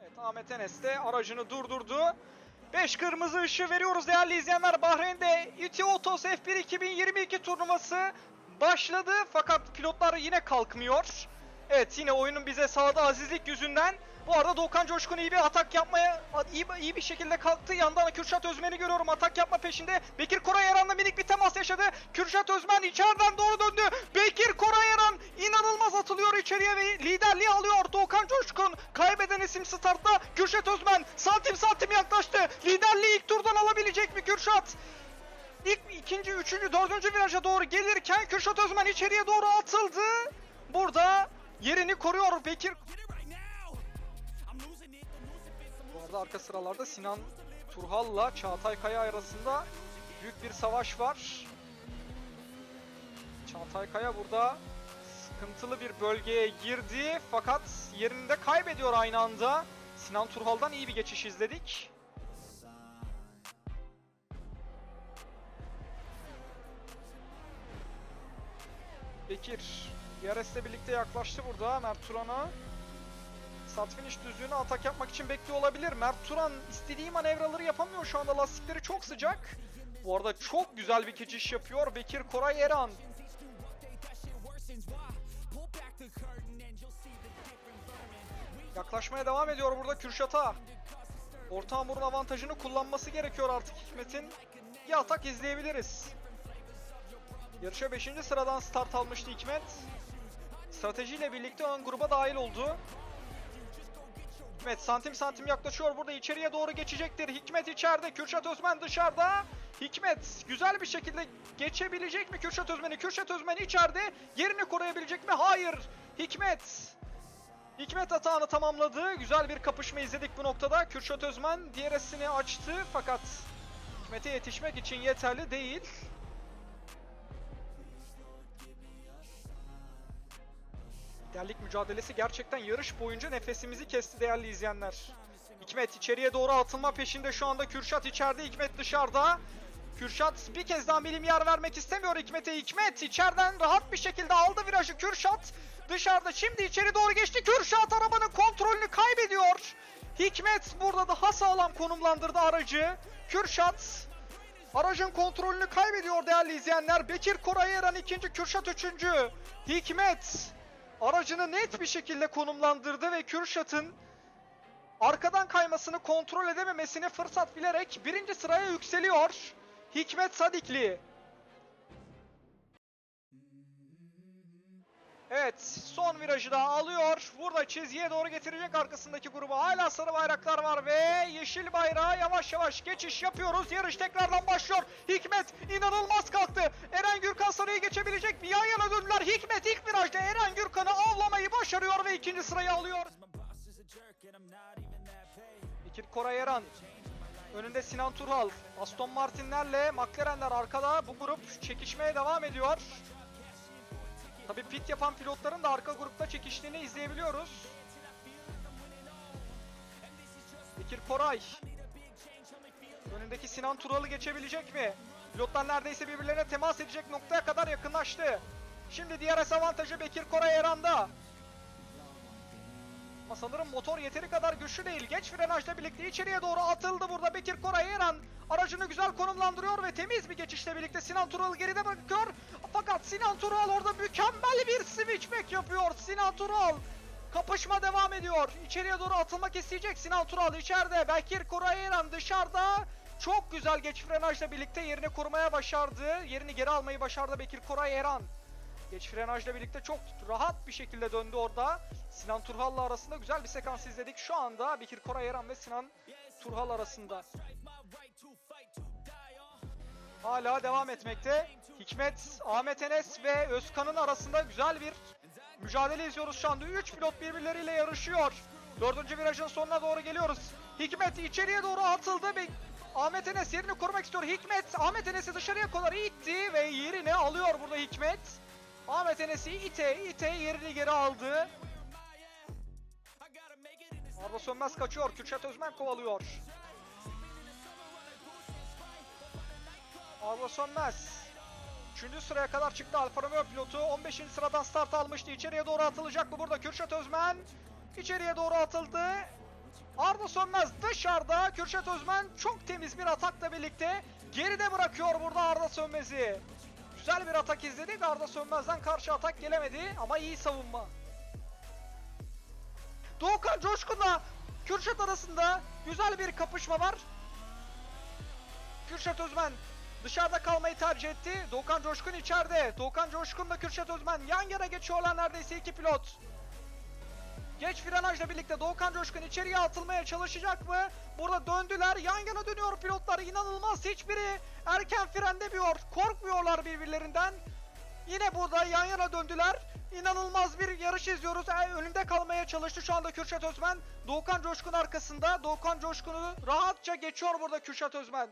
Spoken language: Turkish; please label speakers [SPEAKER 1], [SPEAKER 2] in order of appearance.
[SPEAKER 1] Evet Ahmet Enes de aracını durdurdu. 5 kırmızı ışığı veriyoruz değerli izleyenler. Bahreyn'de İTI Otos F1 2022 turnuvası başladı fakat pilotlar yine kalkmıyor. Evet yine oyunun bize sağladığı azizlik yüzünden bu arada Doğukan Coşkun iyi bir atak yapmaya iyi, iyi bir şekilde kalktı. Yandan Kürşat Özmen'i görüyorum atak yapma peşinde. Bekir Korayaran'la minik bir temas yaşadı. Kürşat Özmen içeriden doğru döndü. Bekir Korayaran inanılmaz atılıyor içeriye ve liderliği alıyor. Doğukan Coşkun kaybeden isim startta. Kürşat Özmen santim santim yaklaştı. Liderliği ilk turdan alabilecek mi Kürşat? İlk, ikinci, üçüncü, dördüncü viraja doğru gelirken Kürşat Özmen içeriye doğru atıldı. Burada yerini koruyor Bekir. Bu arada arka sıralarda Sinan Turhal'la Çağatay Kaya arasında büyük bir savaş var. Çağatay Kaya burada sıkıntılı bir bölgeye girdi fakat yerini de kaybediyor aynı anda. Sinan Turhal'dan iyi bir geçiş izledik. Bekir Yares'le birlikte yaklaştı burada Mert Turan'a. Start finish düzlüğüne atak yapmak için bekliyor olabilir. Mert Turan istediği manevraları yapamıyor şu anda lastikleri çok sıcak. Bu arada çok güzel bir geçiş yapıyor Bekir Koray Eren. Yaklaşmaya devam ediyor burada Kürşat'a. Orta hamurun avantajını kullanması gerekiyor artık Hikmet'in. Bir atak izleyebiliriz. Yarışa 5. sıradan start almıştı Hikmet. Stratejiyle birlikte ön gruba dahil oldu. Hikmet santim santim yaklaşıyor burada içeriye doğru geçecektir. Hikmet içeride, Kürşat Özmen dışarıda. Hikmet güzel bir şekilde geçebilecek mi Kürşat Özmen'i? Kürşat Özmen içeride yerini koruyabilecek mi? Hayır. Hikmet. Hikmet hatağını tamamladı. Güzel bir kapışma izledik bu noktada. Kürşat Özmen DRS'ini açtı fakat Hikmet'e yetişmek için yeterli değil. Liderlik mücadelesi gerçekten yarış boyunca nefesimizi kesti değerli izleyenler. Hikmet içeriye doğru atılma peşinde şu anda Kürşat içeride, Hikmet dışarıda. Kürşat bir kez daha milim yer vermek istemiyor Hikmet'e. Hikmet içeriden rahat bir şekilde aldı virajı Kürşat. Dışarıda şimdi içeri doğru geçti. Kürşat arabanın kontrolünü kaybediyor. Hikmet burada daha sağlam konumlandırdı aracı. Kürşat aracın kontrolünü kaybediyor değerli izleyenler. Bekir Koray Eren ikinci, Kürşat üçüncü. Hikmet aracını net bir şekilde konumlandırdı ve Kürşat'ın arkadan kaymasını kontrol edememesini fırsat bilerek birinci sıraya yükseliyor. Hikmet Sadikli. Evet son virajı da alıyor. Burada çizgiye doğru getirecek arkasındaki gruba. Hala sarı bayraklar var ve yeşil bayrağa yavaş yavaş geçiş yapıyoruz. Yarış tekrardan başlıyor. Hikmet inanılmaz kalktı. Eren Gürkan sarıyı geçebilecek mi? Yan yana döndüler. Hikmet ilk virajda Eren Gürkan'ı avlamayı başarıyor ve ikinci sırayı alıyor. Bekir Koray Eren. Önünde Sinan Turhal. Aston Martin'lerle McLaren'ler arkada. Bu grup çekişmeye devam ediyor. Tabi pit yapan pilotların da arka grupta çekiştiğini izleyebiliyoruz. Bekir Koray. Önündeki Sinan Tural'ı geçebilecek mi? Pilotlar neredeyse birbirlerine temas edecek noktaya kadar yakınlaştı. Şimdi DRS avantajı Bekir Koray Eran'da. Ama sanırım motor yeteri kadar güçlü değil. Geç frenajla birlikte içeriye doğru atıldı burada Bekir Koray Eren. Aracını güzel konumlandırıyor ve temiz bir geçişle birlikte Sinan Tural'ı geride bırakıyor. Fakat Sinan Tural orada mükemmel bir switchback yapıyor. Sinan Tural. Kapışma devam ediyor. İçeriye doğru atılmak isteyecek Sinan Tural içeride. Bekir Koray Eren dışarıda. Çok güzel geç frenajla birlikte yerini korumaya başardı. Yerini geri almayı başardı Bekir Koray Eren. Geç frenajla birlikte çok rahat bir şekilde döndü orada. Sinan Turhal'la arasında güzel bir sekans izledik. Şu anda Bekir Koray Eren ve Sinan Turhal arasında. Hala devam etmekte. Hikmet, Ahmet Enes ve Özkan'ın arasında güzel bir mücadele izliyoruz şu anda. 3 pilot birbirleriyle yarışıyor. Dördüncü virajın sonuna doğru geliyoruz. Hikmet içeriye doğru atıldı ve Ahmet Enes yerini korumak istiyor. Hikmet Ahmet Enes'i dışarıya kadar itti ve yerini alıyor burada Hikmet. Ahmet Enes'i ite ite yerini geri aldı. Arda Sönmez kaçıyor. Kürşat Özmen kovalıyor. Arda Sönmez. 3. sıraya kadar çıktı Alfa Romeo pilotu. 15. sıradan start almıştı. İçeriye doğru atılacak mı burada Kürşat Özmen? içeriye doğru atıldı. Arda Sönmez dışarıda. Kürşat Özmen çok temiz bir atakla birlikte geride bırakıyor burada Arda Sönmez'i. Güzel bir atak izledik. Arda Sönmez'den karşı atak gelemedi ama iyi savunma. Doğukan Coşkun'la Kürşat arasında güzel bir kapışma var. Kürşat Özmen dışarıda kalmayı tercih etti. Doğukan Coşkun içeride. Doğukan Coşkun'la Kürşat Özmen yan yana geçiyorlar neredeyse iki pilot. Geç frenajla birlikte Doğukan Coşkun içeriye atılmaya çalışacak mı? Burada döndüler. Yan yana dönüyor pilotlar. İnanılmaz. Hiçbiri erken frenlemiyor. Korkmuyorlar birbirlerinden. Yine burada yan yana döndüler. İnanılmaz bir yarış izliyoruz. E, önünde kalmaya çalıştı şu anda Kürşat Özmen. Doğukan Coşkun arkasında. Doğukan Coşkun'u rahatça geçiyor burada Kürşat Özmen.